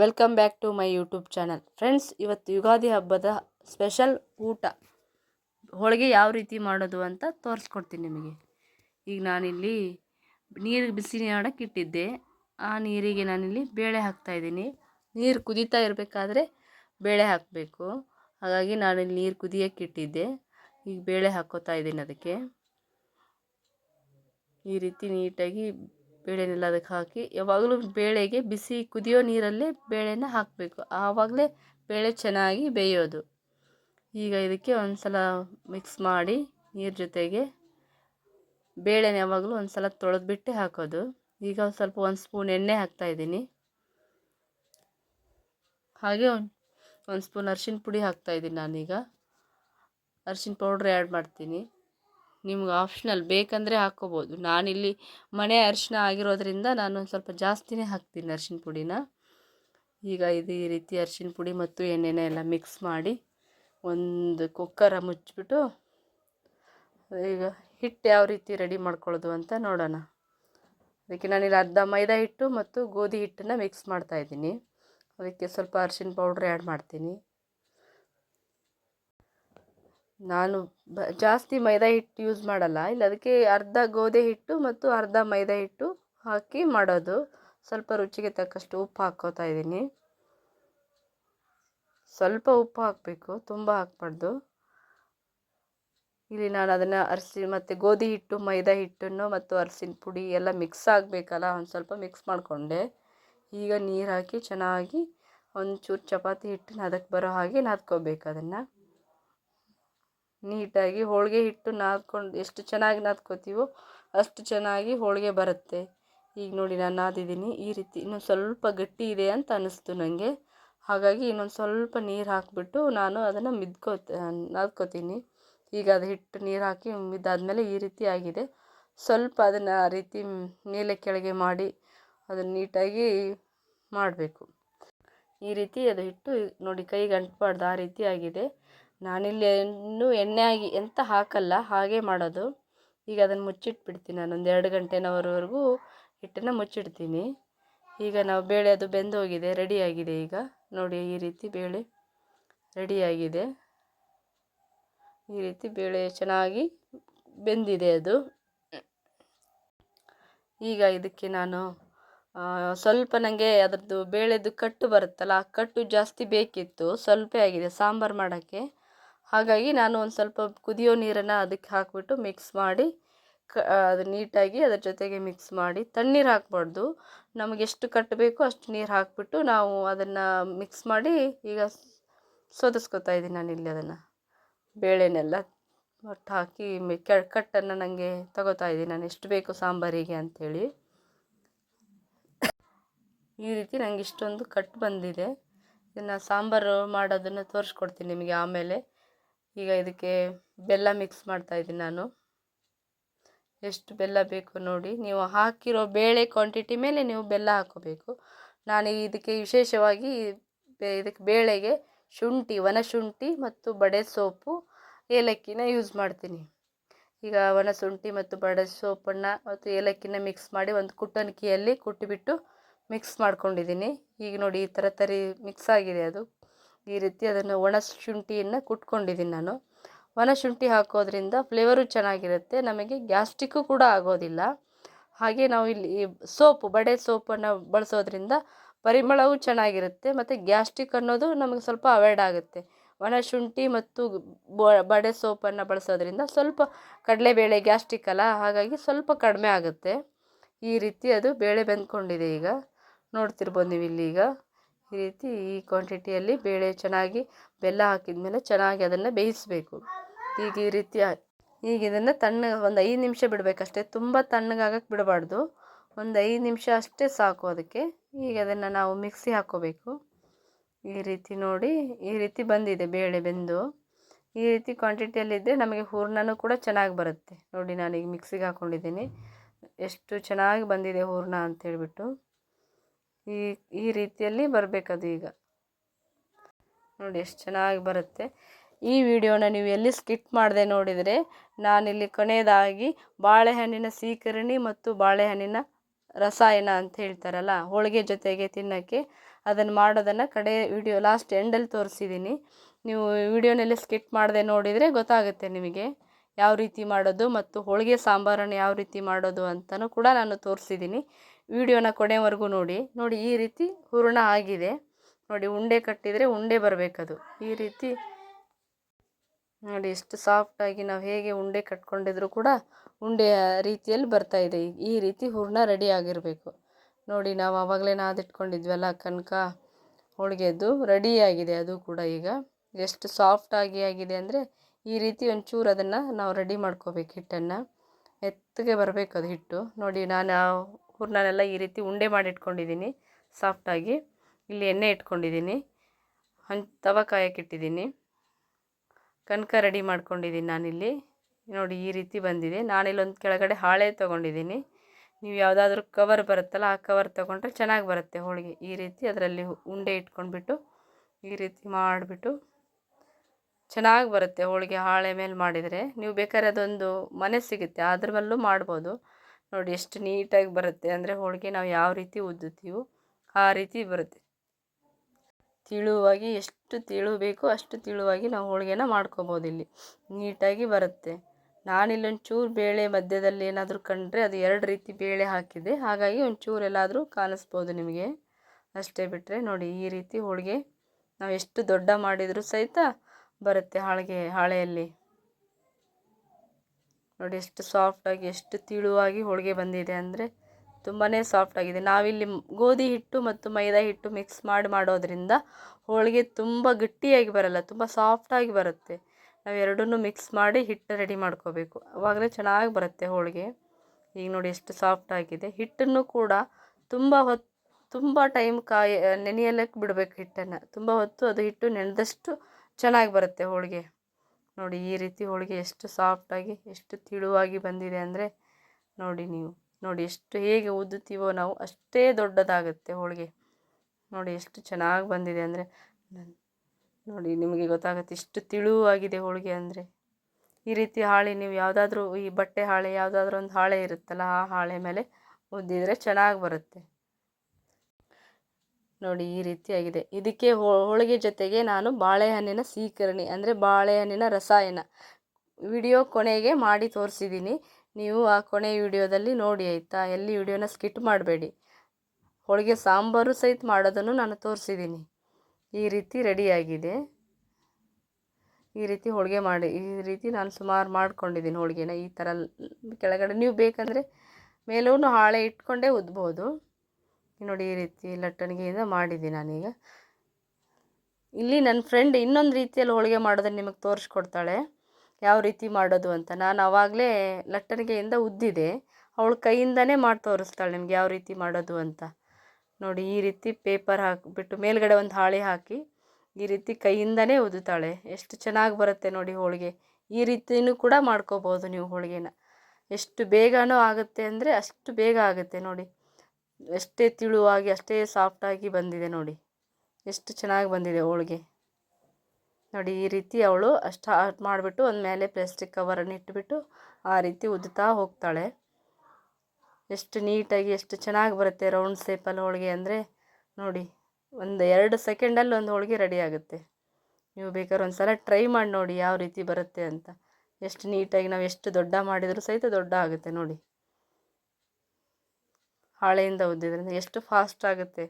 Welcome back to my YouTube channel. Friends, ಇವತ್ತು ಯುಗಾದಿ ಹಬ್ಬದ special ಊಟ ಹೋಳಿಗೆ ಯಾವ ರೀತಿ ಮಾಡೋದು ಅಂತ ತೋರಿಸ್ಕೊಡ್ತೀನಿ ನಿಮಗೆ. ಈಗ ನಾನಿಲ್ಲಿ ನೀರು ಬಿಸಿ ಮಾಡೋಕೆ ಇಟ್ಟಿದ್ದೆ. ಆ ನೀರಿಗೆ ನಾನಿಲ್ಲಿ ಬೇಳೆ ಹಾಕ್ತಾಯಿದ್ದೀನಿ ನೀರು ಕುದೀತಾ ಇರಬೇಕಾದ್ರೆ ಬೇಳೆ ಹಾಕಬೇಕು. ಹಾಗಾಗಿ ನಾನಿಲ್ಲಿ ನೀರು ಕುದಿಯಕ್ಕೆ ಇಟ್ಟಿದ್ದೆ. ಈಗ ಬೇಳೆ ಹಾಕೋತಾ ಇದ್ದೀನಿ ಅದಕ್ಕೆ. ಈ ರೀತಿ ನೀಟಾಗಿ ಬೇಳೆನೆಲ್ಲ ಅದಕ್ಕೆ ಹಾಕಿ ಯಾವಾಗಲೂ ಬೇಳೆಗೆ ಬಿಸಿ ಕುದಿಯೋ ನೀರಲ್ಲೇ ಬೇಳೆನ ಹಾಕಬೇಕು. ಆವಾಗಲೇ ಬೇಳೆ ಚೆನ್ನಾಗಿ ಬೇಯೋದು. ಈಗ ಇದಕ್ಕೆ ಒಂದು ಸಲ ಮಿಕ್ಸ್ ಮಾಡಿ ನೀರು ಜೊತೆಗೆ ಬೇಳೆನ ಯಾವಾಗಲೂ ಒಂದು ಸಲ ತೊಳೆದ್ಬಿಟ್ಟೆ ಹಾಕೋದು. ಈಗ ಒಂದು ಸ್ವಲ್ಪ ಒಂದು ಸ್ಪೂನ್ ಎಣ್ಣೆ ಹಾಕ್ತಾಯಿದ್ದೀನಿ ಹಾಗೆ ಒಂದು ಸ್ಪೂನ್ ಅರ್ಶಿನ ಪುಡಿ ಹಾಕ್ತಾಯಿದ್ದೀನಿ ನಾನೀಗ. ಅರ್ಶಿಣ ಪೌಡ್ರ್ ಆ್ಯಡ್ ಮಾಡ್ತೀನಿ. ನಿಮ್ಗೆ ಆಪ್ಷನಲ್ ಬೇಕಂದರೆ ಹಾಕ್ಕೋಬೋದು. ನಾನಿಲ್ಲಿ ಮನೆ ಅರಿಶಿನ ಆಗಿರೋದ್ರಿಂದ ನಾನು ಸ್ವಲ್ಪ ಜಾಸ್ತಿನೇ ಹಾಕ್ತೀನಿ ಅರ್ಶಿನ ಪುಡಿನ. ಈಗ ಇದು ಈ ರೀತಿ ಅರ್ಶಿನ ಪುಡಿ ಮತ್ತು ಎಣ್ಣೆನ ಎಲ್ಲ ಮಿಕ್ಸ್ ಮಾಡಿ ಒಂದು ಕುಕ್ಕರ ಮುಚ್ಚಿಬಿಟ್ಟು ಈಗ ಹಿಟ್ಟು ಯಾವ ರೀತಿ ರೆಡಿ ಮಾಡ್ಕೊಳ್ಳೋದು ಅಂತ ನೋಡೋಣ. ಅದಕ್ಕೆ ನಾನಿಲ್ಲಿ ಅರ್ಧ ಮೈದಾ ಹಿಟ್ಟು ಮತ್ತು ಗೋಧಿ ಹಿಟ್ಟನ್ನು ಮಿಕ್ಸ್ ಮಾಡ್ತಾಯಿದ್ದೀನಿ ಅದಕ್ಕೆ ಸ್ವಲ್ಪ ಅರ್ಶಿನ ಪೌಡ್ರ್ ಆ್ಯಡ್ ಮಾಡ್ತೀನಿ. ನಾನು ಬ, ಜಾಸ್ತಿ ಮೈದಾ ಹಿಟ್ಟು ಯೂಸ್ ಮಾಡಲ್ಲ. ಇಲ್ಲ, ಅದಕ್ಕೆ ಅರ್ಧ ಗೋಧಿ ಹಿಟ್ಟು ಮತ್ತು ಅರ್ಧ ಮೈದಾ ಹಿಟ್ಟು ಹಾಕಿ ಮಾಡೋದು. ಸ್ವಲ್ಪ ರುಚಿಗೆ ತಕ್ಕಷ್ಟು ಉಪ್ಪು ಹಾಕ್ಕೋತಾ ಇದ್ದೀನಿ. ಸ್ವಲ್ಪ ಉಪ್ಪು ಹಾಕಬೇಕು, ತುಂಬ ಹಾಕ್ಬಾರ್ದು. ಇಲ್ಲಿ ನಾನು ಅದನ್ನು ಅರಿಸಿ ಮತ್ತು ಗೋಧಿ ಹಿಟ್ಟು, ಮೈದಾ ಹಿಟ್ಟನ್ನು ಮತ್ತು ಅರಸಿನ ಪುಡಿ ಎಲ್ಲ ಮಿಕ್ಸ್ ಆಗಬೇಕಲ್ಲ, ಒಂದು ಸ್ವಲ್ಪ ಮಿಕ್ಸ್ ಮಾಡಿಕೊಂಡೆ. ಈಗ ನೀರು ಹಾಕಿ ಚೆನ್ನಾಗಿ ಒಂಚೂರು ಚಪಾತಿ ಹಿಟ್ಟನ್ನ ಅದಕ್ಕೆ ಬರೋ ಹಾಗೆ ನಾದ್ಕೋಬೇಕು ಅದನ್ನು. ನೀಟಾಗಿ ಹೋಳಿಗೆ ಹಿಟ್ಟು ನಾದ್ಕೊಂಡು ಎಷ್ಟು ಚೆನ್ನಾಗಿ ನಾದ್ಕೋತೀವೋ ಅಷ್ಟು ಚೆನ್ನಾಗಿ ಹೋಳಿಗೆ ಬರುತ್ತೆ. ಈಗ ನೋಡಿ ನಾನು ನಾದಿದ್ದೀನಿ. ಈ ರೀತಿ ಇನ್ನೊಂದು ಸ್ವಲ್ಪ ಗಟ್ಟಿ ಇದೆ ಅಂತ ಅನ್ನಿಸ್ತು ನನಗೆ ಹಾಗಾಗಿ ಇನ್ನೊಂದು ಸ್ವಲ್ಪ ನೀರು ಹಾಕಿಬಿಟ್ಟು ನಾನು ಅದನ್ನು ಮಿದ್ಕೋ, ನಾದ್ಕೋತೀನಿ. ಈಗ ಅದು ಹಿಟ್ಟು ನೀರು ಹಾಕಿ ಮಿದ್ದಾದಮೇಲೆ ಈ ರೀತಿ ಆಗಿದೆ. ಸ್ವಲ್ಪ ಅದನ್ನು ಆ ರೀತಿ ಮೇಲೆ ಕೆಳಗೆ ಮಾಡಿ ಅದನ್ನು ನೀಟಾಗಿ ಮಾಡಬೇಕು. ಈ ರೀತಿ ಅದು ಹಿಟ್ಟು ನೋಡಿ ಕೈಗೆ ಅಂಟಬಾರ್ದು ಆ ರೀತಿ ಆಗಿದೆ. ನಾನಿಲ್ಲಿ ಇನ್ನೂ ಎಣ್ಣೆ ಆಗಿ ಎಂತ ಹಾಕಲ್ಲ, ಹಾಗೆ ಮಾಡೋದು. ಈಗ ಅದನ್ನು ಮುಚ್ಚಿಟ್ಬಿಡ್ತೀನಿ ನಾನೊಂದು ಎರಡು ಗಂಟೆನವರವರೆಗೂ ಹಿಟ್ಟನ್ನು ಮುಚ್ಚಿಡ್ತೀನಿ. ಈಗ ನಾವು ಬೇಳೆ ಅದು ಬೆಂದು ಹೋಗಿದೆ ರೆಡಿಯಾಗಿದೆ ಈಗ. ನೋಡಿ, ಈ ರೀತಿ ಬೇಳೆ ರೆಡಿಯಾಗಿದೆ ಈ ರೀತಿ ಬೇಳೆ ಚೆನ್ನಾಗಿ ಬೆಂದಿದೆ ಅದು. ಈಗ ಇದಕ್ಕೆ ನಾನು ಸ್ವಲ್ಪ ನನಗೆ ಅದರದ್ದು ಬೇಳೆದು ಕಟ್ಟು ಬರುತ್ತಲ್ಲ, ಆ ಕಟ್ಟು ಜಾಸ್ತಿ ಬೇಕಿತ್ತು, ಸ್ವಲ್ಪ ಆಗಿದೆ, ಸಾಂಬಾರು ಮಾಡೋಕ್ಕೆ. ಹಾಗಾಗಿ ನಾನು ಒಂದು ಸ್ವಲ್ಪ ಕುದಿಯೋ ನೀರನ್ನು ಅದಕ್ಕೆ ಹಾಕಿಬಿಟ್ಟು ಮಿಕ್ಸ್ ಮಾಡಿ, ಕ ಅದು ನೀಟಾಗಿ ಅದ್ರ ಜೊತೆಗೆ ಮಿಕ್ಸ್ ಮಾಡಿ, ತಣ್ಣೀರು ಹಾಕ್ಬಾರ್ದು. ನಮಗೆ ಎಷ್ಟು ಕಟ್ಟಬೇಕು ಅಷ್ಟು ನೀರು ಹಾಕಿಬಿಟ್ಟು ನಾವು ಅದನ್ನು ಮಿಕ್ಸ್ ಮಾಡಿ ಈಗ ಸೋದಿಸ್ಕೊತಾ ಇದ್ದೀನಿ ನಾನು ಇಲ್ಲಿ ಅದನ್ನು. ಬೇಳೆನೆಲ್ಲ ಒಟ್ಟು ಹಾಕಿ ಕಟ್ಟನ್ನು ನನಗೆ ತಗೋತಾ ಇದ್ದೀನಿ ನಾನು. ಎಷ್ಟು ಬೇಕು ಸಾಂಬಾರಿಗೆ ಅಂಥೇಳಿ ಈ ರೀತಿ ನನಗೆ ಇಷ್ಟೊಂದು ಕಟ್ ಬಂದಿದೆ. ಇದನ್ನು ಸಾಂಬಾರು ಮಾಡೋದನ್ನು ತೋರಿಸ್ಕೊಡ್ತೀನಿ ನಿಮಗೆ ಆಮೇಲೆ. ಈಗ ಇದಕ್ಕೆ ಬೆಲ್ಲ ಮಿಕ್ಸ್ ಮಾಡ್ತಾಯಿದ್ದೀನಿ ನಾನು. ಎಷ್ಟು ಬೆಲ್ಲ ಬೇಕು ನೋಡಿ, ನೀವು ಹಾಕಿರೋ ಬೇಳೆ ಕ್ವಾಂಟಿಟಿ ಮೇಲೆ ನೀವು ಬೆಲ್ಲ ಹಾಕೋಬೇಕು. ನಾನು ಇದಕ್ಕೆ ವಿಶೇಷವಾಗಿ ಇದಕ್ಕೆ ಬೇಳೆಗೆ ಶುಂಠಿ ಒಣ ಶುಂಠಿ ಮತ್ತು ಬಡೆ ಸೋಪು ಏಲಕ್ಕಿನ ಯೂಸ್ ಮಾಡ್ತೀನಿ. ಈಗ ಒಣ ಶುಂಠಿ ಮತ್ತು ಬಡೆ ಸೋಪನ್ನು ಮತ್ತು ಏಲಕ್ಕಿನ ಮಿಕ್ಸ್ ಮಾಡಿ ಒಂದು ಕುಟ್ಟನ್ಕಿಯಲ್ಲಿ ಕುಟ್ಟಿಬಿಟ್ಟು ಮಿಕ್ಸ್ ಮಾಡ್ಕೊಂಡಿದ್ದೀನಿ. ಈಗ ನೋಡಿ ಈ ಥರ ತರಿ ಮಿಕ್ಸ್ ಆಗಿದೆ ಅದು. ಈ ರೀತಿ ಅದನ್ನು ಒಣ ಶುಂಠಿಯನ್ನು ಕುಟ್ಕೊಂಡಿದ್ದೀನಿ ನಾನು. ಒಣ ಶುಂಠಿ ಹಾಕೋದ್ರಿಂದ ಫ್ಲೇವರು ಚೆನ್ನಾಗಿರುತ್ತೆ, ನಮಗೆ ಗ್ಯಾಸ್ಟಿಕ್ಕು ಕೂಡ ಆಗೋದಿಲ್ಲ. ಹಾಗೆ ನಾವು ಇಲ್ಲಿ ಸೋಪು, ಬಡೆ ಸೋಪನ್ನು ಬಳಸೋದ್ರಿಂದ ಪರಿಮಳವೂ ಚೆನ್ನಾಗಿರುತ್ತೆ ಮತ್ತು ಗ್ಯಾಸ್ಟಿಕ್ ಅನ್ನೋದು ನಮಗೆ ಸ್ವಲ್ಪ ಅವಾಯ್ಡ್ ಆಗುತ್ತೆ. ಒಣ ಶುಂಠಿ ಮತ್ತು ಬಡೆ ಸೋಪನ್ನು ಬಳಸೋದ್ರಿಂದ ಸ್ವಲ್ಪ ಕಡಲೆಬೇಳೆ ಗ್ಯಾಸ್ಟಿಕ್ ಅಲ್ಲ, ಹಾಗಾಗಿ ಸ್ವಲ್ಪ ಕಡಿಮೆ ಆಗುತ್ತೆ. ಈ ರೀತಿ ಅದು ಬೇಳೆ ಬೆಂದ್ಕೊಂಡಿದೆ ಈಗ. ನೋಡ್ತಿರ್ಬೋದು ನೀವು ಇಲ್ಲಿ ಈಗ. ಈ ರೀತಿ ಈ ಕ್ವಾಂಟಿಟಿಯಲ್ಲಿ ಬೇಳೆ ಚೆನ್ನಾಗಿ ಬೆಲ್ಲ ಹಾಕಿದ ಮೇಲೆ ಚೆನ್ನಾಗಿ ಅದನ್ನು ಬೇಯಿಸಬೇಕು. ಈಗ ಈ ರೀತಿ ಈಗ ಇದನ್ನು ತಣ್ಣ ಒಂದು ಐದು ನಿಮಿಷ ಬಿಡಬೇಕಷ್ಟೇ. ತುಂಬ ತಣ್ಣಗಾಗಕ್ಕೆ ಬಿಡಬಾರ್ದು. ಒಂದು ಐದು ನಿಮಿಷ ಅಷ್ಟೇ ಸಾಕು ಅದಕ್ಕೆ. ಈಗ ಅದನ್ನು ನಾವು ಮಿಕ್ಸಿ ಹಾಕ್ಕೋಬೇಕು ಈ ರೀತಿ ನೋಡಿ, ಈ ರೀತಿ ಬಂದಿದೆ ಬೇಳೆ ಬೆಂದು. ಈ ರೀತಿ ಕ್ವಾಂಟಿಟಿಯಲ್ಲಿದ್ದರೆ ನಮಗೆ ಹೂರ್ಣನೂ ಕೂಡ ಚೆನ್ನಾಗಿ ಬರುತ್ತೆ. ನೋಡಿ ನಾನೀಗ ಮಿಕ್ಸಿಗೆ ಹಾಕ್ಕೊಂಡಿದ್ದೀನಿ ಎಷ್ಟು ಚೆನ್ನಾಗಿ ಬಂದಿದೆ ಹೂರ್ಣ ಅಂತೇಳ್ಬಿಟ್ಟು ಈ ಈ ರೀತಿಯಲ್ಲಿ ಬರಬೇಕದು ಈಗ. ನೋಡಿ ಎಷ್ಟು ಚೆನ್ನಾಗಿ ಬರುತ್ತೆ. ಈ ವಿಡಿಯೋನ ನೀವು ಎಲ್ಲಿ ಸ್ಕಿಟ್ ಮಾಡದೆ ನೋಡಿದರೆ ನಾನಿಲ್ಲಿ ಕೊನೆಯದಾಗಿ ಬಾಳೆಹಣ್ಣಿನ ಸೀಕರಣಿ ಮತ್ತು ಬಾಳೆಹಣ್ಣಿನ ರಸಾಯನ ಅಂತ ಹೇಳ್ತಾರಲ್ಲ, ಹೋಳಿಗೆ ಜೊತೆಗೆ ತಿನ್ನೋಕ್ಕೆ ಅದನ್ನು ಮಾಡೋದನ್ನು ಕಡೆ ವಿಡಿಯೋ ಲಾಸ್ಟ್ ಎಂಡಲ್ಲಿ ತೋರಿಸಿದ್ದೀನಿ. ನೀವು ವಿಡಿಯೋನಲ್ಲಿ ಸ್ಕಿಟ್ ಮಾಡದೆ ನೋಡಿದರೆ ಗೊತ್ತಾಗುತ್ತೆ ನಿಮಗೆ ಯಾವ ರೀತಿ ಮಾಡೋದು ಮತ್ತು ಹೋಳಿಗೆ ಸಾಂಬಾರನ್ನು ಯಾವ ರೀತಿ ಮಾಡೋದು ಅಂತಲೂ ಕೂಡ ನಾನು ತೋರಿಸಿದ್ದೀನಿ. ವಿಡಿಯೋನ ಕೊನೆವರೆಗೂ ನೋಡಿ. ನೋಡಿ, ಈ ರೀತಿ ಹೂರಣ ಆಗಿದೆ. ನೋಡಿ, ಉಂಡೆ ಕಟ್ಟಿದರೆ ಉಂಡೆ ಬರಬೇಕದು. ಈ ರೀತಿ ನೋಡಿ, ಎಷ್ಟು ಸಾಫ್ಟಾಗಿ ನಾವು ಹೇಗೆ ಉಂಡೆ ಕಟ್ಕೊಂಡಿದ್ರು ಕೂಡ ಉಂಡೆಯ ರೀತಿಯಲ್ಲಿ ಬರ್ತಾ ಇದೆ. ಈ ರೀತಿ ಹೂರಣ ರೆಡಿ ಆಗಿರಬೇಕು. ನೋಡಿ, ನಾವು ಆವಾಗಲೇ ನಾದಿಟ್ಕೊಂಡಿದ್ವಲ್ಲ ಕನಕ ಹೋಳಿಗೆದ್ದು ರೆಡಿಯಾಗಿದೆ ಅದು ಕೂಡ ಈಗ. ಎಷ್ಟು ಸಾಫ್ಟಾಗಿ ಆಗಿದೆ ಅಂದರೆ ಈ ರೀತಿ ಒಂಚೂರು ಅದನ್ನು ನಾವು ರೆಡಿ ಮಾಡ್ಕೋಬೇಕು ಹಿಟ್ಟನ್ನು. ಎತ್ತಗೆ ಬರಬೇಕು ಅದು ಹಿಟ್ಟು. ನೋಡಿ, ನಾನು ಹೂರ್ಣನೆಲ್ಲ ಈ ರೀತಿ ಉಂಡೆ ಮಾಡಿ ಇಟ್ಕೊಂಡಿದ್ದೀನಿ ಸಾಫ್ಟಾಗಿ ಇಲ್ಲಿ ಎಣ್ಣೆ ಇಟ್ಕೊಂಡಿದ್ದೀನಿ, ಹಂಚ್ ತವ ಕಾಯಕ್ಕಿಟ್ಟಿದ್ದೀನಿ ಕನಕ ರೆಡಿ ಮಾಡ್ಕೊಂಡಿದ್ದೀನಿ ನಾನಿಲ್ಲಿ. ನೋಡಿ, ಈ ರೀತಿ ಬಂದಿದೆ. ನಾನಿಲ್ಲೊಂದು ಕೆಳಗಡೆ ಹಾಳೆ ತೊಗೊಂಡಿದ್ದೀನಿ. ನೀವು ಯಾವುದಾದ್ರೂ ಕವರ್ ಬರುತ್ತಲ್ಲ, ಆ ಕವರ್ ತೊಗೊಂಡ್ರೆ ಚೆನ್ನಾಗಿ ಬರುತ್ತೆ ಹೋಳಿಗೆ. ಈ ರೀತಿ ಅದರಲ್ಲಿ ಉಂಡೆ ಇಟ್ಕೊಂಡ್ಬಿಟ್ಟು ಈ ರೀತಿ ಮಾಡಿಬಿಟ್ಟು ಚೆನ್ನಾಗಿ ಬರುತ್ತೆ ಹೋಳಿಗೆ ಹಾಳೆ ಮೇಲೆ ಮಾಡಿದರೆ. ನೀವು ಬೇಕಾದ್ರೆ ಅದೊಂದು ಮನೆ ಸಿಗುತ್ತೆ ಅದ್ರ ಮೇಲೂ ಮಾಡ್ಬೋದು. ನೋಡಿ ಎಷ್ಟು ನೀಟಾಗಿ ಬರುತ್ತೆ ಅಂದರೆ ಹೋಳಿಗೆ ನಾವು ಯಾವ ರೀತಿ ಉದ್ದುತ್ತೀವೋ ಆ ರೀತಿ ಬರುತ್ತೆ. ತಿಳುವಾಗಿ ಎಷ್ಟು ತಿಳು ಬೇಕೋ ಅಷ್ಟು ತಿಳುವಾಗಿ ನಾವು ಹೋಳಿಗೆನ ಮಾಡ್ಕೋಬೋದು ಇಲ್ಲಿ. ನೀಟಾಗಿ ಬರುತ್ತೆ. ನಾನಿಲ್ಲೊಂಚೂರು ಬೇಳೆ ಮಧ್ಯದಲ್ಲಿ ಏನಾದರೂ ಕಂಡ್ರೆ ಅದು ಎರಡು ರೀತಿ ಬೇಳೆ ಹಾಕಿದೆ. ಹಾಗಾಗಿ ಒಂಚೂರು ಎಲ್ಲಾದರೂ ಕಾಣಿಸ್ಬೋದು ನಿಮಗೆ. ಅಷ್ಟೇ ಬಿಟ್ಟರೆ ನೋಡಿ ಈ ರೀತಿ ಹೋಳಿಗೆ ನಾವು ಎಷ್ಟು ದೊಡ್ಡ ಮಾಡಿದರೂ ಸಹಿತ ಬರುತ್ತೆ ಹಾಳಿಗೆ, ಹಾಳೆಯಲ್ಲಿ. ನೋಡಿ ಎಷ್ಟು ಸಾಫ್ಟಾಗಿ ಎಷ್ಟು ತಿಳುವಾಗಿ ಹೋಳಿಗೆ ಬಂದಿದೆ ಅಂದರೆ ತುಂಬಾ ಸಾಫ್ಟಾಗಿದೆ ನಾವಿಲ್ಲಿ ಗೋಧಿ ಹಿಟ್ಟು ಮತ್ತು ಮೈದಾ ಹಿಟ್ಟು ಮಿಕ್ಸ್ ಮಾಡಿ ಮಾಡೋದ್ರಿಂದ ಹೋಳಿಗೆ ತುಂಬ ಗಟ್ಟಿಯಾಗಿ ಬರಲ್ಲ, ತುಂಬ ಸಾಫ್ಟಾಗಿ ಬರುತ್ತೆ. ನಾವು ಎರಡನ್ನೂ ಮಿಕ್ಸ್ ಮಾಡಿ ಹಿಟ್ಟು ರೆಡಿ ಮಾಡ್ಕೋಬೇಕು. ಅವಾಗಲೇ ಚೆನ್ನಾಗಿ ಬರುತ್ತೆ ಹೋಳಿಗೆ. ಈಗ ನೋಡಿ ಎಷ್ಟು ಸಾಫ್ಟಾಗಿದೆ ಹಿಟ್ಟನ್ನು ಕೂಡ ತುಂಬ ಹೊತ್ತು ತುಂಬ ಟೈಮ್ ಕಾಯಿ ನೆನೆಯಲಕ್ಕೆ ಬಿಡಬೇಕು ಹಿಟ್ಟನ್ನು. ತುಂಬ ಹೊತ್ತು ಅದು ಹಿಟ್ಟು ನೆನೆದಷ್ಟು ಚೆನ್ನಾಗಿ ಬರುತ್ತೆ ಹೋಳಿಗೆ. ನೋಡಿ ಈ ರೀತಿ ಹೋಳಿಗೆ ಎಷ್ಟು ಸಾಫ್ಟಾಗಿ, ಎಷ್ಟು ತಿಳುವಾಗಿ ಬಂದಿದೆ ಅಂದರೆ ನೋಡಿ ನೀವು. ನೋಡಿ ಎಷ್ಟು ಹೇಗೆ ಉದ್ದುತ್ತೀವೋ ನಾವು ಅಷ್ಟೇ ದೊಡ್ಡದಾಗುತ್ತೆ ಹೋಳಿಗೆ. ನೋಡಿ ಎಷ್ಟು ಚೆನ್ನಾಗಿ ಬಂದಿದೆ ಅಂದರೆ ನೋಡಿ ನಿಮಗೆ ಗೊತ್ತಾಗುತ್ತೆ ಇಷ್ಟು ತಿಳುವಾಗಿದೆ ಹೋಳಿಗೆ ಅಂದರೆ. ಈ ರೀತಿ ಹಾಳೆ ನೀವು ಯಾವುದಾದ್ರೂ ಈ ಬಟ್ಟೆ ಹಾಳೆ ಯಾವುದಾದ್ರೂ ಒಂದು ಹಾಳೆ ಇರುತ್ತಲ್ಲ, ಆ ಹಾಳೆ ಮೇಲೆ ಉದ್ದಿದ್ರೆ ಚೆನ್ನಾಗಿ ಬರುತ್ತೆ. ನೋಡಿ ಈ ರೀತಿಯಾಗಿದೆ. ಇದಕ್ಕೆ ಹೋಳಿಗೆ ಜೊತೆಗೆ ನಾನು ಬಾಳೆಹಣ್ಣಿನ ಸೀಕರಣಿ ಅಂದರೆ ಬಾಳೆಹಣ್ಣಿನ ರಸಾಯನ ವಿಡಿಯೋ ಕೊನೆಗೆ ಮಾಡಿ ತೋರಿಸಿದ್ದೀನಿ. ನೀವು ಆ ಕೊನೆ ವಿಡಿಯೋದಲ್ಲಿ ನೋಡಿ ಆಯಿತಾ? ಎಲ್ಲಿ ವಿಡಿಯೋನ ಸ್ಕಿಟ್ ಮಾಡಬೇಡಿ. ಹೋಳಿಗೆ ಸಾಂಬಾರು ಸಹಿತ ಮಾಡೋದನ್ನು ನಾನು ತೋರಿಸಿದ್ದೀನಿ. ಈ ರೀತಿ ರೆಡಿಯಾಗಿದೆ. ಈ ರೀತಿ ಹೋಳಿಗೆ ಮಾಡಿ, ಈ ರೀತಿ ನಾನು ಸುಮಾರು ಮಾಡ್ಕೊಂಡಿದ್ದೀನಿ ಹೋಳಿಗೆನ. ಈ ಥರ ಕೆಳಗಡೆ ನೀವು ಬೇಕಂದರೆ ಮೇಲೂ ಹಾಳೆ ಇಟ್ಕೊಂಡೇ ಉದ್ಬೋದು. ನೋಡಿ ಈ ರೀತಿ ಲಟ್ಟಣಿಗೆಯಿಂದ ಮಾಡಿದ್ದೀನಿ ನಾನೀಗ. ಇಲ್ಲಿ ನನ್ನ ಫ್ರೆಂಡ್ ಇನ್ನೊಂದು ರೀತಿಯಲ್ಲಿ ಹೋಳಿಗೆ ಮಾಡೋದನ್ನು ನಿಮಗೆ ತೋರಿಸ್ಕೊಡ್ತಾಳೆ. ಯಾವ ರೀತಿ ಮಾಡೋದು ಅಂತ. ನಾನು ಆವಾಗಲೇ ಲಟ್ಟಣಿಗೆಯಿಂದ ಉದ್ದಿದೆ. ಅವಳು ಕೈಯಿಂದನೇ ಮಾಡಿ ತೋರಿಸ್ತಾಳೆ ನಿಮ್ಗೆ ಯಾವ ರೀತಿ ಮಾಡೋದು ಅಂತ. ನೋಡಿ ಈ ರೀತಿ ಪೇಪರ್ ಹಾಕಿಬಿಟ್ಟು ಮೇಲ್ಗಡೆ ಒಂದು ಹಾಳೆ ಹಾಕಿ ಈ ರೀತಿ ಕೈಯಿಂದನೇ ಉದುತ್ತಾಳೆ ಎಷ್ಟು ಚೆನ್ನಾಗಿ ಬರುತ್ತೆ ನೋಡಿ ಹೋಳಿಗೆ. ಈ ರೀತಿಯೂ ಕೂಡ ಮಾಡ್ಕೋಬೋದು ನೀವು ಹೋಳಿಗೆನ. ಎಷ್ಟು ಬೇಗನೂ ಆಗುತ್ತೆ ಅಂದರೆ ಅಷ್ಟು ಬೇಗ ಆಗುತ್ತೆ ನೋಡಿ. ಎಷ್ಟೇ ತಿಳುವಾಗಿ, ಅಷ್ಟೇ ಸಾಫ್ಟಾಗಿ ಬಂದಿದೆ ನೋಡಿ. ಎಷ್ಟು ಚೆನ್ನಾಗಿ ಬಂದಿದೆ ಹೋಳಿಗೆ. ನೋಡಿ, ಈ ರೀತಿ ಅವಳು ಸ್ಟಾರ್ಟ್ ಮಾಡಿಬಿಟ್ಟು ಒಂದು ಮೇಲೆ ಪ್ಲಾಸ್ಟಿಕ್ ಕವರನ್ನು ಇಟ್ಬಿಟ್ಟು ಆ ರೀತಿ ಉದ್ದುತ್ತಾ ಹೋಗ್ತಾಳೆ. ಎಷ್ಟು ನೀಟಾಗಿ, ಎಷ್ಟು ಚೆನ್ನಾಗಿ ಬರುತ್ತೆ ರೌಂಡ್ ಶೇಪಲ್ಲಿ ಹೋಳಿಗೆ ಅಂದರೆ. ನೋಡಿ, ಒಂದು ಎರಡು ಸೆಕೆಂಡಲ್ಲಿ ಒಂದು ಹೋಳಿಗೆ ರೆಡಿ ಆಗುತ್ತೆ. ನೀವು ಬೇಕಾದ್ರೆ ಒಂದು ಸಲ ಟ್ರೈ ಮಾಡಿ ನೋಡಿ ಯಾವ ರೀತಿ ಬರುತ್ತೆ ಅಂತ. ಎಷ್ಟು ನೀಟಾಗಿ, ನಾವು ಎಷ್ಟು ದೊಡ್ಡ ಮಾಡಿದರೂ ಸಹಿತ ದೊಡ್ಡ ಆಗುತ್ತೆ ನೋಡಿ. ಹಾಳೆಯಿಂದ ಉದ್ದಿದ್ರಿಂದ ಎಷ್ಟು ಫಾಸ್ಟ್ ಆಗುತ್ತೆ.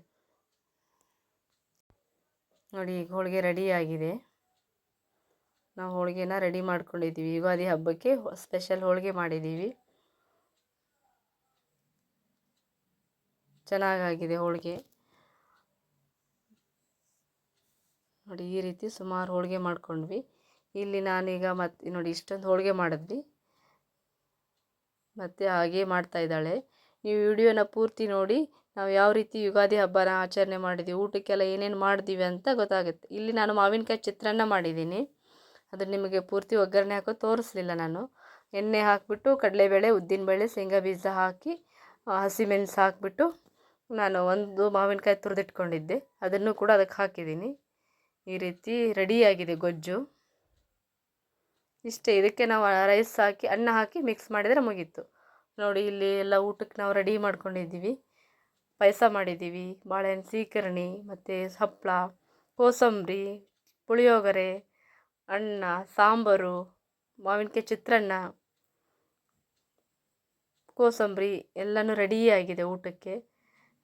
ನೋಡಿ, ಈಗ ಹೋಳಿಗೆ ರೆಡಿ ಆಗಿದೆ. ನಾವು ಹೋಳಿಗೆನ ರೆಡಿ ಮಾಡ್ಕೊಂಡಿದ್ದೀವಿ. ಯುಗಾದಿ ಹಬ್ಬಕ್ಕೆ ಸ್ಪೆಷಲ್ ಹೋಳಿಗೆ ಮಾಡಿದ್ದೀವಿ. ಚೆನ್ನಾಗಾಗಿದೆ ಹೋಳಿಗೆ. ನೋಡಿ, ಈ ರೀತಿ ಸುಮಾರು ಹೋಳಿಗೆ ಮಾಡ್ಕೊಂಡ್ವಿ. ಇಲ್ಲಿ ನಾನೀಗ ಮತ್ತೆ ನೋಡಿ, ಇಷ್ಟೊಂದು ಹೋಳಿಗೆ ಮಾಡಿದ್ವಿ. ಮತ್ತು ಹಾಗೆ ಮಾಡ್ತಾ ಇದ್ದಾಳೆ. ನೀವು ವಿಡಿಯೋನ ಪೂರ್ತಿ ನೋಡಿ, ನಾವು ಯಾವ ರೀತಿ ಯುಗಾದಿ ಹಬ್ಬನ ಆಚರಣೆ ಮಾಡಿದ್ದೀವಿ ಊಟಕ್ಕೆಲ್ಲ ಏನೇನು ಮಾಡಿದ್ದೀವಿ ಅಂತ ಗೊತ್ತಾಗುತ್ತೆ. ಇಲ್ಲಿ ನಾನು ಮಾವಿನಕಾಯಿ ಚಿತ್ರಾನ್ನ ಮಾಡಿದ್ದೀನಿ. ಅದು ನಿಮಗೆ ಪೂರ್ತಿ ಒಗ್ಗರಣೆ ಹಾಕೋ ತೋರಿಸ್ಲಿಲ್ಲ ನಾನು. ಎಣ್ಣೆ ಹಾಕಿಬಿಟ್ಟು, ಕಡಲೆಬೇಳೆ, ಉದ್ದಿನಬೇಳೆ, ಶೇಂಗಾ ಬೀಜ ಹಾಕಿ ಹಸಿಮೆಣಸು ಹಾಕಿಬಿಟ್ಟು ನಾನು ಒಂದು ಮಾವಿನಕಾಯಿ ತುರಿದಿಟ್ಕೊಂಡಿದ್ದೆ. ಅದನ್ನು ಕೂಡ ಅದಕ್ಕೆ ಹಾಕಿದ್ದೀನಿ. ಈ ರೀತಿ ರೆಡಿಯಾಗಿದೆ ಗೊಜ್ಜು. ಇಷ್ಟೇ, ಇದಕ್ಕೆ ನಾವು ರೈಸ್ ಹಾಕಿ, ಅನ್ನ ಹಾಕಿ ಮಿಕ್ಸ್ ಮಾಡಿದರೆ ಮುಗೀತು. ನೋಡಿ ಇಲ್ಲಿ ಎಲ್ಲ ಊಟಕ್ಕೆ ನಾವು ರೆಡಿ ಮಾಡ್ಕೊಂಡಿದ್ದೀವಿ. ಪಾಯಸ ಮಾಡಿದ್ದೀವಿ, ಬಾಳೆಹಣ್ಣು ಸೀಕರಣಿ ಮತ್ತು ಹಪ್ಪಳ ಕೋಸಂಬರಿ, ಪುಳಿಯೋಗರೆ, ಅನ್ನ, ಸಾಂಬಾರು, ಮಾವಿನಕಾಯಿ ಚಿತ್ರಾನ್ನ, ಕೋಸಂಬರಿ ಎಲ್ಲನೂ ರೆಡಿಯಾಗಿದೆ ಊಟಕ್ಕೆ.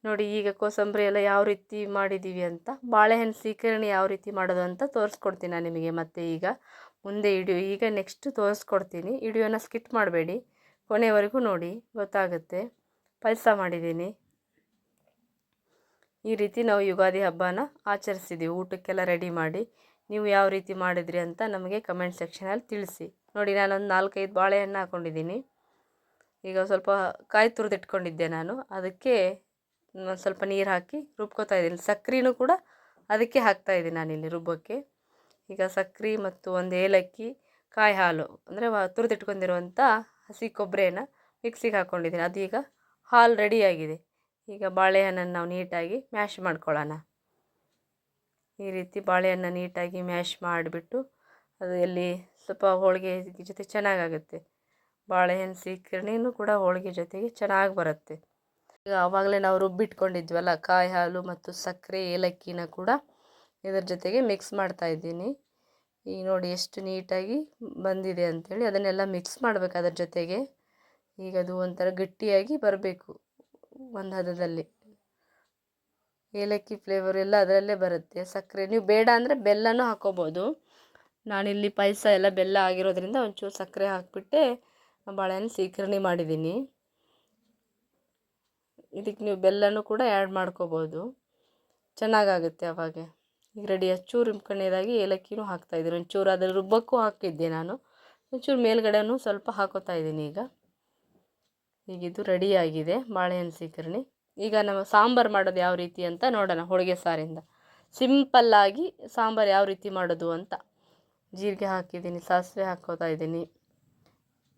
ನೋಡಿ ಈಗ ಕೋಸಂಬರಿ ಎಲ್ಲ ಯಾವ ರೀತಿ ಮಾಡಿದ್ದೀವಿ ಅಂತ, ಬಾಳೆಹಣ್ಣು ಸೀಕರಣೆ ಯಾವ ರೀತಿ ಮಾಡೋದು ಅಂತ ತೋರಿಸ್ಕೊಡ್ತೀನಿ ನಾನು ನಿಮಗೆ ಮತ್ತೆ ಈಗ. ಮುಂದೆ ಇಡಿಯೋ ಈಗ ನೆಕ್ಸ್ಟ್ ತೋರಿಸ್ಕೊಡ್ತೀನಿ. ಇಡಿಯೋನ ಸ್ಕಿಟ್ ಮಾಡಬೇಡಿ. ಕೊನೆವರೆಗೂ ನೋಡಿ, ಗೊತ್ತಾಗುತ್ತೆ. ಪಾಯಸ ಮಾಡಿದ್ದೀನಿ. ಈ ರೀತಿ ನಾವು ಯುಗಾದಿ ಹಬ್ಬನ ಆಚರಿಸಿದ್ದೀವಿ ಊಟಕ್ಕೆಲ್ಲ ರೆಡಿ ಮಾಡಿ ನೀವು ಯಾವ ರೀತಿ ಮಾಡಿದ್ರಿ ಅಂತ ನಮಗೆ ಕಮೆಂಟ್ ಸೆಕ್ಷನಲ್ಲಿ ತಿಳಿಸಿ. ನೋಡಿ, ನಾನೊಂದು ನಾಲ್ಕೈದು ಬಾಳೆಹಣ್ಣು ಹಾಕ್ಕೊಂಡಿದ್ದೀನಿ ಈಗ ಸ್ವಲ್ಪ ಕಾಯಿ ತುರಿದಿಟ್ಕೊಂಡಿದ್ದೆ ನಾನು. ಅದಕ್ಕೆ ಒಂದು ಸ್ವಲ್ಪ ನೀರು ಹಾಕಿ ರುಬ್ಕೋತಾ ಇದ್ದೀನಿ. ಸಕ್ಕರೆನೂ ಕೂಡ ಅದಕ್ಕೆ ಹಾಕ್ತಾಯಿದ್ದೀನಿ ನಾನಿಲ್ಲಿ ರುಬ್ಬೋಕ್ಕೆ ಈಗ ಸಕ್ಕರೆ ಮತ್ತು ಒಂದು ಏಲಕ್ಕಿ, ಕಾಯಿ ಹಾಲು, ಅಂದರೆ ತುರಿದಿಟ್ಕೊಂಡಿರುವಂಥ ಹಸಿ ಕೊಬ್ಬರಿಯನ್ನು ಮಿಕ್ಸಿಗೆ ಹಾಕ್ಕೊಂಡಿದ್ದೀನಿ ಅದೀಗ ಹಾಲು ರೆಡಿಯಾಗಿದೆ ಈಗ ಬಾಳೆಹಣ್ಣನ್ನು ನಾವು ನೀಟಾಗಿ ಮ್ಯಾಶ್ ಮಾಡ್ಕೊಳ್ಳೋಣ. ಈ ರೀತಿ ಬಾಳೆಹಣ್ಣು ನೀಟಾಗಿ ಮ್ಯಾಶ್ ಮಾಡಿಬಿಟ್ಟು ಅದು ಎಲ್ಲಿ ಸ್ವಲ್ಪ ಹೋಳಿಗೆ ಜೊತೆ ಚೆನ್ನಾಗಾಗುತ್ತೆ. ಬಾಳೆಹಣ್ಣು ಸೀಕರಣೆಯೂ ಕೂಡ ಹೋಳಿಗೆ ಜೊತೆಗೆ ಚೆನ್ನಾಗಿ ಬರುತ್ತೆ. ಈಗ ಆವಾಗಲೇ ನಾವು ರುಬ್ಬಿಟ್ಕೊಂಡಿದ್ವಲ್ಲ, ಕಾಯಿ ಹಾಲು ಮತ್ತು ಸಕ್ಕರೆ ಏಲಕ್ಕಿನ ಕೂಡ ಇದರ ಜೊತೆಗೆ ಮಿಕ್ಸ್ ಮಾಡ್ತಾ ಇದ್ದೀನಿ. ಈಗ ನೋಡಿ ಎಷ್ಟು ನೀಟಾಗಿ ಬಂದಿದೆ ಅಂಥೇಳಿ ಅದನ್ನೆಲ್ಲ ಮಿಕ್ಸ್ ಮಾಡಬೇಕು ಅದರ ಜೊತೆಗೆ. ಈಗ ಅದು ಒಂಥರ ಗಟ್ಟಿಯಾಗಿ ಬರಬೇಕು ಒಂದು ಹದದಲ್ಲಿ. ಏಲಕ್ಕಿ ಫ್ಲೇವರ್ ಎಲ್ಲ ಅದರಲ್ಲೇ ಬರುತ್ತೆ. ಸಕ್ಕರೆ ನೀವು ಬೇಡ ಅಂದರೆ ಬೆಲ್ಲನೂ ಹಾಕ್ಕೋಬೋದು ನಾನಿಲ್ಲಿ ಪಾಯಸ ಎಲ್ಲ ಬೆಲ್ಲ ಆಗಿರೋದ್ರಿಂದ ಒಂಚೂರು ಸಕ್ಕರೆ ಹಾಕಿಬಿಟ್ಟೆ ಬಾಳೆಹಣ್ಣು ಸೀಕರಣೆ ಮಾಡಿದ್ದೀನಿ. ಇದಕ್ಕೆ ನೀವು ಬೆಲ್ಲನೂ ಕೂಡ ಆ್ಯಡ್ ಮಾಡ್ಕೋಬೋದು. ಚೆನ್ನಾಗಾಗುತ್ತೆ ಅವಾಗ. ಈಗ ರೆಡಿ ಅಚ್ಚೂರು ರುಬ್ಕೊಂಡೇದಾಗಿ ಏಲಕ್ಕಿನೂ ಹಾಕ್ತಾಯಿದ್ದೀನಿ ಒಂಚೂರು ಅದರ ರುಬ್ಬಕ್ಕೂ ಹಾಕಿದ್ದೆ ನಾನು. ಒಂಚೂರು ಮೇಲ್ಗಡೆನೂ ಸ್ವಲ್ಪ ಹಾಕೋತಾ ಇದ್ದೀನಿ ಈಗ. ಈಗ ಇದು ರೆಡಿಯಾಗಿದೆ ಬಾಳೆಹಣ್ಣು ಸೀಕರಣಿ ಈಗ ನಮ್ಮ ಸಾಂಬಾರು ಮಾಡೋದು ಯಾವ ರೀತಿ ಅಂತ ನೋಡೋಣ ಹೋಳಿಗೆ ಸಾರಿಂದ. ಸಿಂಪಲ್ಲಾಗಿ ಸಾಂಬಾರು ಯಾವ ರೀತಿ ಮಾಡೋದು ಅಂತ. ಜೀರಿಗೆ ಹಾಕಿದ್ದೀನಿ, ಸಾಸಿವೆ ಹಾಕ್ಕೋತಾ ಇದ್ದೀನಿ.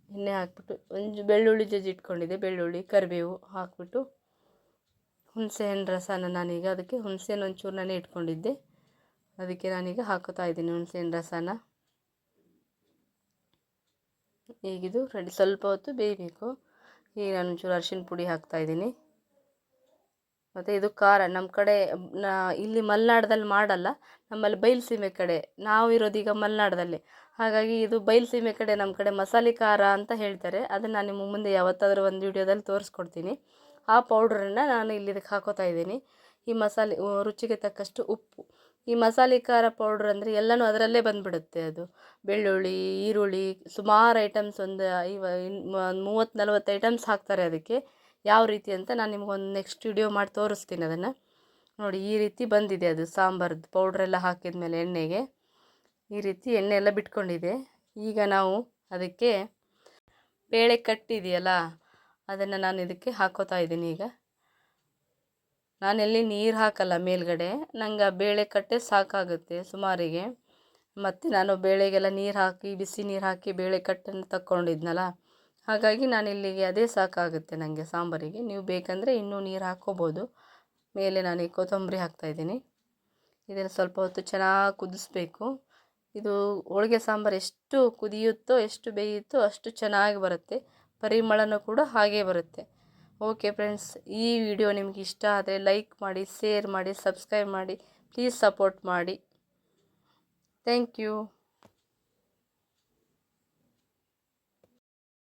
ಎಣ್ಣೆ ಹಾಕ್ಬಿಟ್ಟು ಒಂದು ಬೆಳ್ಳುಳ್ಳಿ ಜಜ್ಜಿ ಇಟ್ಕೊಂಡಿದ್ದೆ. ಬೆಳ್ಳುಳ್ಳಿ, ಕರಿಬೇವು ಹಾಕ್ಬಿಟ್ಟು ಹುಣಸೆಹಣ್ಣು ರಸನ ನಾನೀಗ ಅದಕ್ಕೆ ಹುಣಸೆ ಹಣ್ಣು ಒಂಚೂರು ನಾನೇ ಇಟ್ಕೊಂಡಿದ್ದೆ. ಅದಕ್ಕೆ ನಾನೀಗ ಹಾಕುತ್ತಾ ಇದ್ದೀನಿ ಹುಣಸೆಹಣ್ಣು ರಸನ. ಈಗಿದು ರೆಡಿ, ಸ್ವಲ್ಪ ಹೊತ್ತು ಬೇಯಬೇಕು. ಈಗ ನಾನು ಒಂಚೂರು ಅರಿಶಿನ ಪುಡಿ ಹಾಕ್ತಾಯಿದ್ದೀನಿ ಮತ್ತು ಇದು ಖಾರ ನಮ್ಮ ಕಡೆ ಇಲ್ಲಿ ಮಲೆನಾಡ್ದಲ್ಲಿ ಮಾಡಲ್ಲ, ನಮ್ಮಲ್ಲಿ ಬಯಲುಸೀಮೆ ಕಡೆ, ನಾವು ಇರೋದೀಗ ಮಲೆನಾಡದಲ್ಲಿ. ಹಾಗಾಗಿ ಇದು ಬಯಲುಸೀಮೆ ಕಡೆ ನಮ್ಮ ಕಡೆ ಮಸಾಲೆ ಖಾರ ಅಂತ ಹೇಳ್ತಾರೆ. ಅದನ್ನು ನಾನು ನಿಮ್ಮ ಮುಂದೆ ಯಾವತ್ತಾದರೂ ಒಂದು ವೀಡಿಯೋದಲ್ಲಿ ತೋರಿಸ್ಕೊಡ್ತೀನಿ. ಆ ಪೌಡ್ರನ್ನು ನಾನು ಇಲ್ಲಿ ಇದಕ್ಕೆ ಹಾಕೋತಾ ಇದ್ದೀನಿ. ಈ ಮಸಾಲೆ, ರುಚಿಗೆ ತಕ್ಕಷ್ಟು ಉಪ್ಪು. ಈ ಮಸಾಲೆ ಖಾರ ಪೌಡ್ರ್ ಅಂದರೆ ಎಲ್ಲನೂ ಅದರಲ್ಲೇ ಬಂದುಬಿಡುತ್ತೆ ಅದು. ಬೆಳ್ಳುಳ್ಳಿ, ಈರುಳ್ಳಿ, ಸುಮಾರು ಐಟಮ್ಸ್ ಒಂದು ಐವ ಮೂವತ್ತು ನಲ್ವತ್ತು ಐಟಮ್ಸ್ ಹಾಕ್ತಾರೆ ಅದಕ್ಕೆ. ಯಾವ ರೀತಿ ಅಂತ ನಾನು ನಿಮ್ಗೊಂದು ನೆಕ್ಸ್ಟ್ ವಿಡಿಯೋ ಮಾಡಿ ತೋರಿಸ್ತೀನಿ ಅದನ್ನು. ನೋಡಿ, ಈ ರೀತಿ ಬಂದಿದೆ ಅದು ಸಾಂಬಾರ್ದು ಪೌಡ್ರೆಲ್ಲ ಹಾಕಿದ ಮೇಲೆ ಎಣ್ಣೆಗೆ. ಈ ರೀತಿ ಎಣ್ಣೆ ಎಲ್ಲ ಬಿಟ್ಕೊಂಡಿದೆ. ಈಗ ನಾವು ಅದಕ್ಕೆ ಬೇಳೆ ಕಟ್ಟಿದೆಯಲ್ಲ ಅದನ್ನು ನಾನು ಇದಕ್ಕೆ ಹಾಕೋತಾ ಇದ್ದೀನಿ ಈಗ. ನಾನೆಲ್ಲಿ ನೀರು ಹಾಕಲ್ಲ ಮೇಲ್ಗಡೆ, ನಂಗೆ ಆ ಬೇಳೆ ಕಟ್ಟೆ ಸಾಕಾಗುತ್ತೆ ಸುಮಾರಿಗೆ. ಮತ್ತು ನಾನು ಬೇಳೆಗೆಲ್ಲ ನೀರು ಹಾಕಿ, ಬಿಸಿ ನೀರು ಹಾಕಿ ಬೇಳೆ ಕಟ್ಟನ್ನು ತಕ್ಕೊಂಡಿದ್ನಲ್ಲ, ಹಾಗಾಗಿ ನಾನು ಇಲ್ಲಿಗೆ ಅದೇ ಸಾಕಾಗುತ್ತೆ ನನಗೆ ಸಾಂಬಾರಿಗೆ. ನೀವು ಬೇಕಂದರೆ ಇನ್ನೂ ನೀರು ಹಾಕ್ಕೋಬೋದು ಮೇಲೆ ನಾನು ಈ ಕೊತ್ತಂಬರಿ ಹಾಕ್ತಾಯಿದ್ದೀನಿ ಇದನ್ನು ಸ್ವಲ್ಪ ಹೊತ್ತು ಚೆನ್ನಾಗಿ ಕುದಿಸ್ಬೇಕು. ಇದು ಹೋಳಿಗೆ ಸಾಂಬಾರು ಎಷ್ಟು ಕುದಿಯುತ್ತೋ, ಎಷ್ಟು ಬೇಯುತ್ತೋ ಅಷ್ಟು ಚೆನ್ನಾಗಿ ಬರುತ್ತೆ. ಪರಿಮಳನೂ ಕೂಡ ಹಾಗೇ ಬರುತ್ತೆ. ಓಕೆ ಫ್ರೆಂಡ್ಸ್, ಈ ವಿಡಿಯೋ ನಿಮ್ಗೆ ಇಷ್ಟ ಆದರೆ ಲೈಕ್ ಮಾಡಿ, ಶೇರ್ ಮಾಡಿ, ಸಬ್ಸ್ಕ್ರೈಬ್ ಮಾಡಿ ಪ್ಲೀಸ್ ಸಪೋರ್ಟ್ ಮಾಡಿ. Thank you